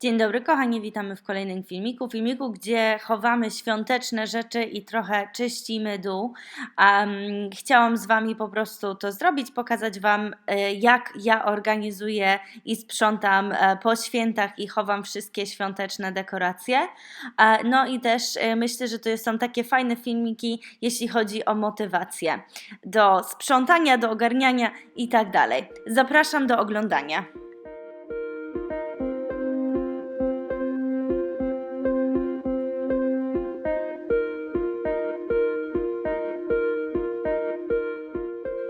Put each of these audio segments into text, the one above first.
Dzień dobry, kochani, witamy w kolejnym filmiku. Filmiku, gdzie chowamy świąteczne rzeczy i trochę czyścimy dół. Um, chciałam z Wami po prostu to zrobić, pokazać Wam, e, jak ja organizuję i sprzątam e, po świętach i chowam wszystkie świąteczne dekoracje. E, No i też myślę, że to są takie fajne filmiki, jeśli chodzi o motywację do sprzątania, do ogarniania i tak dalej. Zapraszam do oglądania.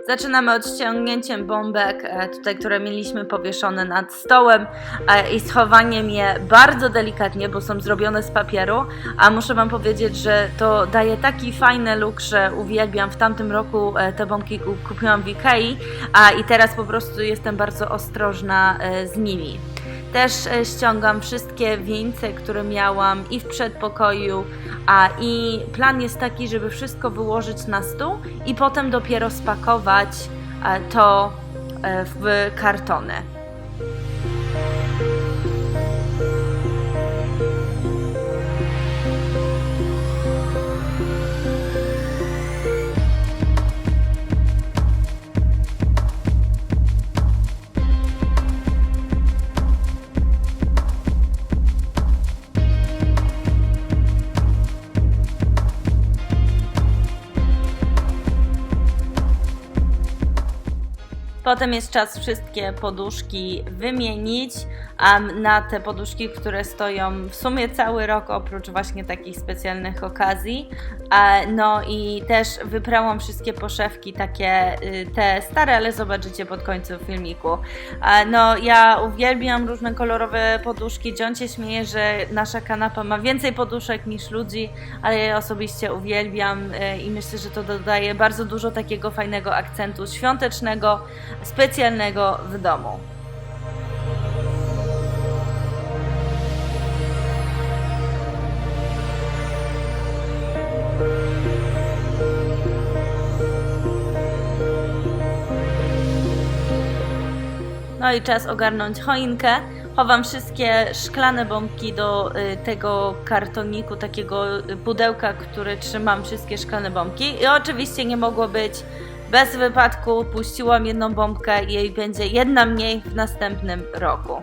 Zaczynamy od ściągnięciem bombek, e, tutaj, które mieliśmy powieszone nad stołem e, i schowaniem je bardzo delikatnie, bo są zrobione z papieru, a muszę Wam powiedzieć, że to daje taki fajny look, że uwielbiam. W tamtym roku e, te bombki ku- kupiłam w Ikei, a i teraz po prostu jestem bardzo ostrożna z nimi. Też e, ściągam wszystkie wieńce, które miałam i w przedpokoju, a i plan jest taki, żeby wszystko wyłożyć na stół i potem dopiero spakować e, to e, w kartony. Potem jest czas wszystkie poduszki wymienić um, na te poduszki, które stoją w sumie cały rok, oprócz właśnie takich specjalnych okazji. No i też wyprałam wszystkie poszewki, takie y, te stare, ale zobaczycie pod końcem filmiku. No ja uwielbiam różne kolorowe poduszki. John się śmieje, że nasza kanapa ma więcej poduszek niż ludzi, ale ja osobiście uwielbiam e, i myślę, że to dodaje bardzo dużo takiego fajnego akcentu świątecznego, specjalnego w domu. No i czas ogarnąć choinkę. Chowam wszystkie szklane bombki do y, tego kartoniku, takiego pudełka, który trzymam wszystkie szklane bombki. I oczywiście nie mogło być bez wypadku. Puściłam jedną bombkę i jej będzie jedna mniej w następnym roku.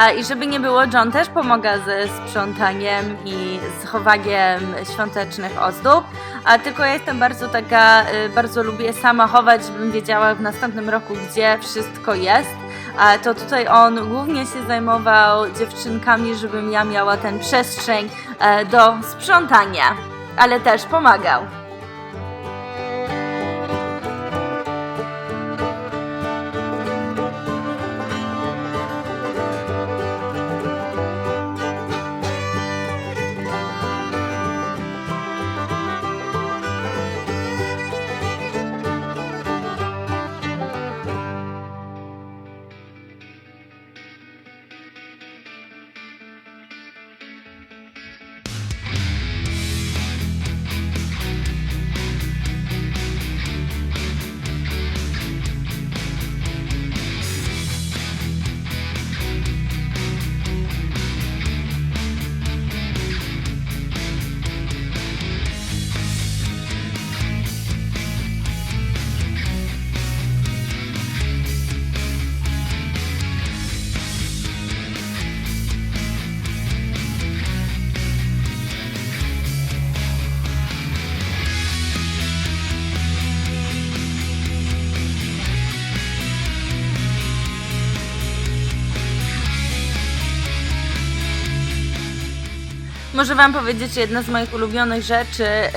A, I żeby nie było, John też pomaga ze sprzątaniem i z chowaniem świątecznych ozdób. A tylko ja jestem bardzo taka, y, bardzo lubię sama chować, żebym wiedziała w następnym roku, gdzie wszystko jest. A to tutaj on głównie się zajmował dziewczynkami, żebym ja miała ten przestrzeń e, do sprzątania, ale też pomagał. Muszę Wam powiedzieć, że jedna z moich ulubionych rzeczy y,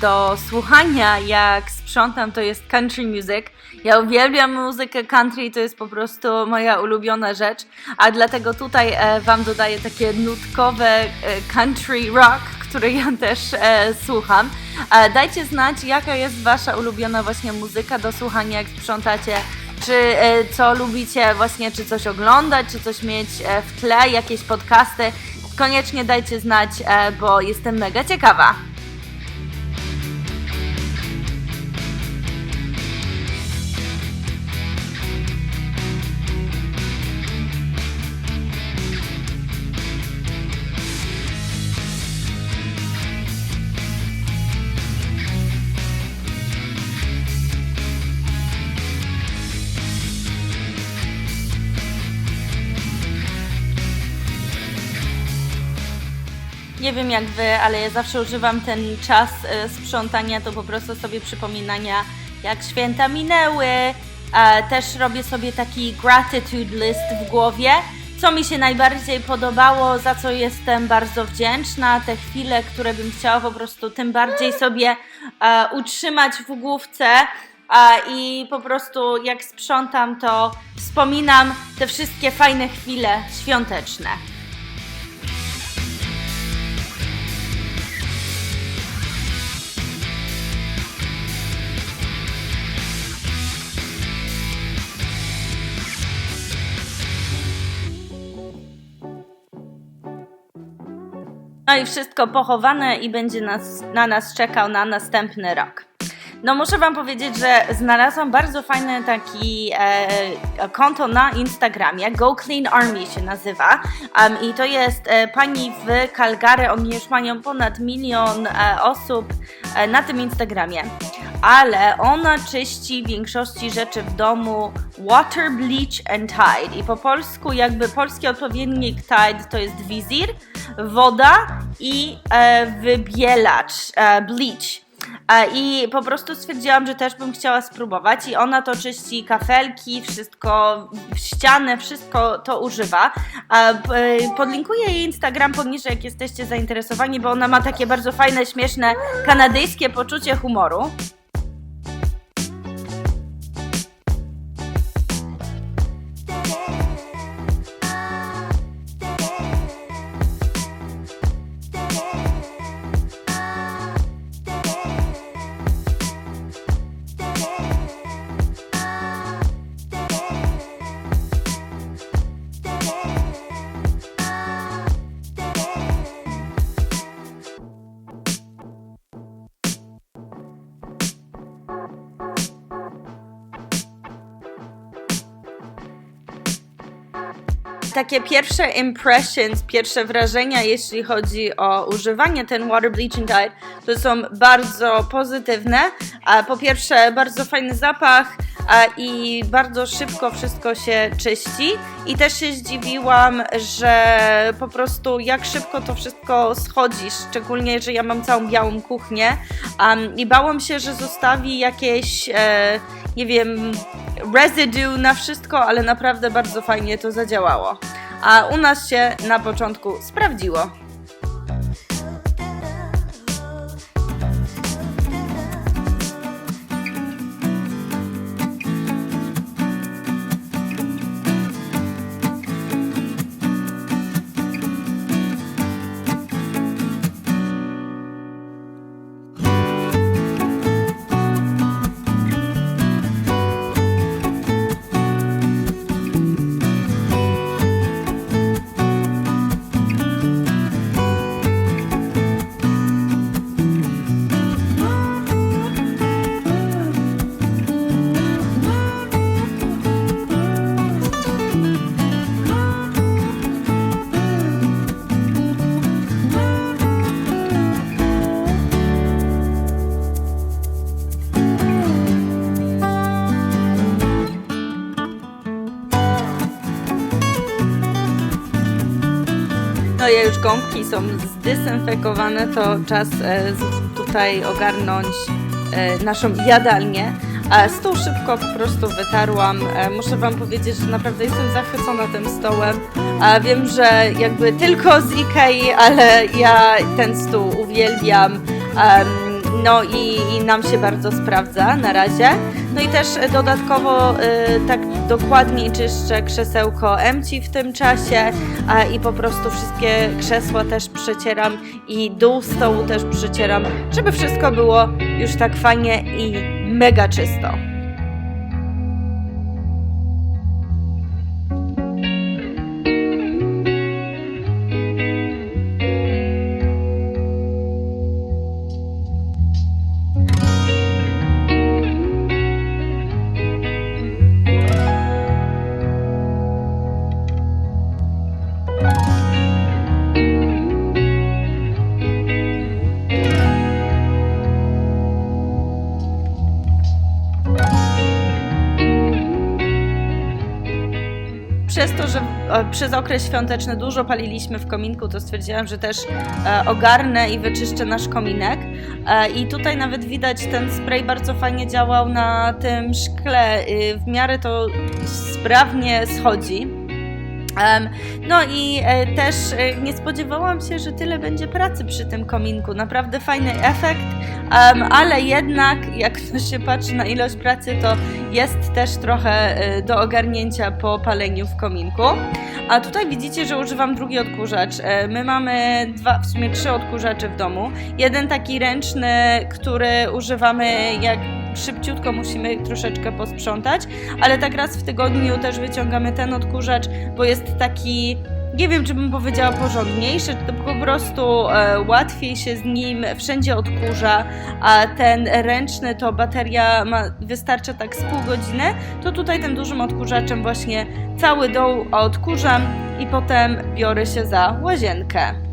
do słuchania, jak sprzątam, to jest country music. Ja uwielbiam muzykę country, to jest po prostu moja ulubiona rzecz, a dlatego tutaj e, Wam dodaję takie nutkowe e, country rock, który ja też e, słucham. E, dajcie znać, jaka jest Wasza ulubiona właśnie muzyka do słuchania, jak sprzątacie. Czy e, co lubicie właśnie, czy coś oglądać, czy coś mieć e, w tle, jakieś podcasty. Koniecznie dajcie znać, e, bo jestem mega ciekawa. Nie wiem jak wy, ale ja zawsze używam ten czas e, sprzątania, to po prostu sobie przypominania, jak święta minęły. E, też robię sobie taki gratitude list w głowie, co mi się najbardziej podobało, za co jestem bardzo wdzięczna, te chwile, które bym chciała po prostu tym bardziej sobie e, utrzymać w główce. I po prostu jak sprzątam, to wspominam te wszystkie fajne chwile świąteczne. No i wszystko pochowane i będzie nas, na nas czekał na następny rok. No muszę Wam powiedzieć, że znalazłam bardzo fajne taki e, konto na Instagramie, Go Clean Army się nazywa um, i to jest e, pani w Calgary, oni już mają ponad milion e, osób e, na tym Instagramie, ale ona czyści w większości rzeczy w domu water, bleach and tide i po polsku jakby polski odpowiednik tide to jest wizir, woda i e, wybielacz, e, bleach. E, I po prostu stwierdziłam, że też bym chciała spróbować. I ona to czyści kafelki, wszystko, ścianę, wszystko to używa. E, e, Podlinkuję jej Instagram poniżej, jak jesteście zainteresowani, bo ona ma takie bardzo fajne, śmieszne kanadyjskie poczucie humoru. Takie pierwsze impressions, pierwsze wrażenia, jeśli chodzi o używanie ten water bleaching tide, to są bardzo pozytywne. Po pierwsze, bardzo fajny zapach i bardzo szybko wszystko się czyści. I też się zdziwiłam, że po prostu jak szybko to wszystko schodzi, szczególnie, że ja mam całą białą kuchnię. I bałam się, że zostawi jakieś, e, nie wiem, residue na wszystko, ale naprawdę bardzo fajnie to zadziałało. A u nas się na początku sprawdziło. Są zdysynfekowane, to czas e, tutaj ogarnąć e, naszą jadalnię. E, Stół szybko po prostu wytarłam. E, Muszę Wam powiedzieć, że naprawdę jestem zachwycona tym stołem. E, Wiem, że jakby tylko z Ikei, ale ja ten stół uwielbiam. No i, i nam się bardzo sprawdza na razie. No i też dodatkowo e, tak dokładniej czyszczę krzesełko MC w tym czasie a, i po prostu wszystkie krzesła też przecieram i dół stołu też przecieram, żeby wszystko było już tak fajnie i mega czysto. Przez to, że przez okres świąteczny dużo paliliśmy w kominku, to stwierdziłam, że też e, ogarnę i wyczyszczę nasz kominek. E, I tutaj nawet widać, ten spray bardzo fajnie działał na tym szkle. Y, W miarę to sprawnie schodzi. No i e, też e, nie spodziewałam się, że tyle będzie pracy przy tym kominku. Naprawdę fajny efekt, ale jednak jak ktoś się patrzy na ilość pracy, to jest też trochę e, do ogarnięcia po paleniu w kominku. A tutaj widzicie, że używam drugi odkurzacz. My mamy dwa, w sumie trzy odkurzacze w domu. Jeden taki ręczny, który używamy jak szybciutko musimy troszeczkę posprzątać, ale tak raz w tygodniu też wyciągamy ten odkurzacz, bo jest taki nie wiem, czy bym powiedziała porządniejszy, to po prostu e, łatwiej się z nim wszędzie odkurza, a ten ręczny to bateria ma, wystarcza tak z pół godziny, to tutaj tym dużym odkurzaczem właśnie cały dół odkurzam i potem biorę się za łazienkę.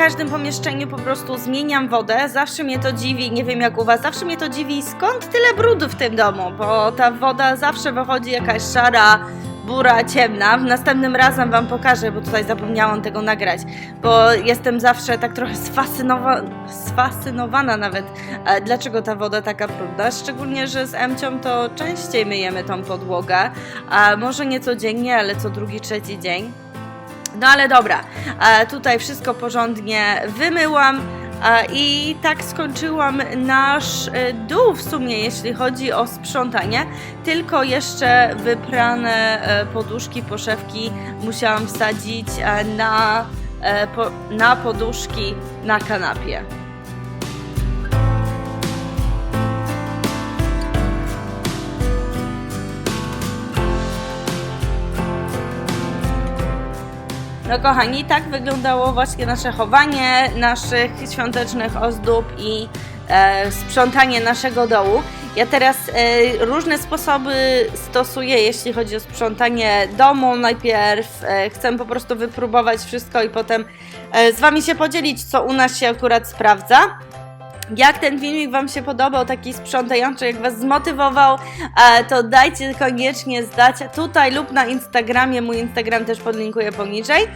Każdym pomieszczeniu po prostu zmieniam wodę. Zawsze mnie to dziwi, nie wiem jak u Was, zawsze mnie to dziwi, skąd tyle brudu w tym domu, bo ta woda zawsze wychodzi jakaś szara, bura, ciemna. Następnym razem Wam pokażę, bo tutaj zapomniałam tego nagrać, bo jestem zawsze tak trochę sfascynowa- sfascynowana nawet, e, dlaczego ta woda taka brudna. Szczególnie, że z Emcią to częściej myjemy tą podłogę, a może nie codziennie, ale co drugi, trzeci dzień. No ale dobra, e, tutaj wszystko porządnie wymyłam e, i tak skończyłam nasz e, dół w sumie, jeśli chodzi o sprzątanie. Tylko jeszcze wyprane poduszki, poszewki musiałam wsadzić na, na poduszki na kanapie. No kochani, tak wyglądało właśnie nasze chowanie naszych świątecznych ozdób i e, sprzątanie naszego dołu. Ja teraz e, różne sposoby stosuję, jeśli chodzi o sprzątanie domu. Najpierw e, chcę po prostu wypróbować wszystko i potem e, z Wami się podzielić, co u nas się akurat sprawdza. Jak ten filmik Wam się podobał, taki sprzątający, jak Was zmotywował, e, to dajcie koniecznie znać tutaj lub na Instagramie. Mój Instagram też podlinkuję poniżej.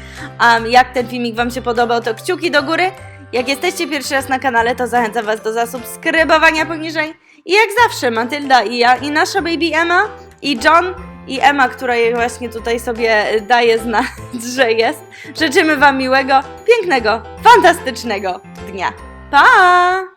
Jak ten filmik Wam się podobał, to kciuki do góry. Jak jesteście pierwszy raz na kanale, to zachęcam Was do zasubskrybowania poniżej. I jak zawsze, Matylda i ja, i nasza baby Emma, i John, i Emma, która właśnie tutaj sobie daje znać, że jest. Życzymy Wam miłego, pięknego, fantastycznego dnia. Pa!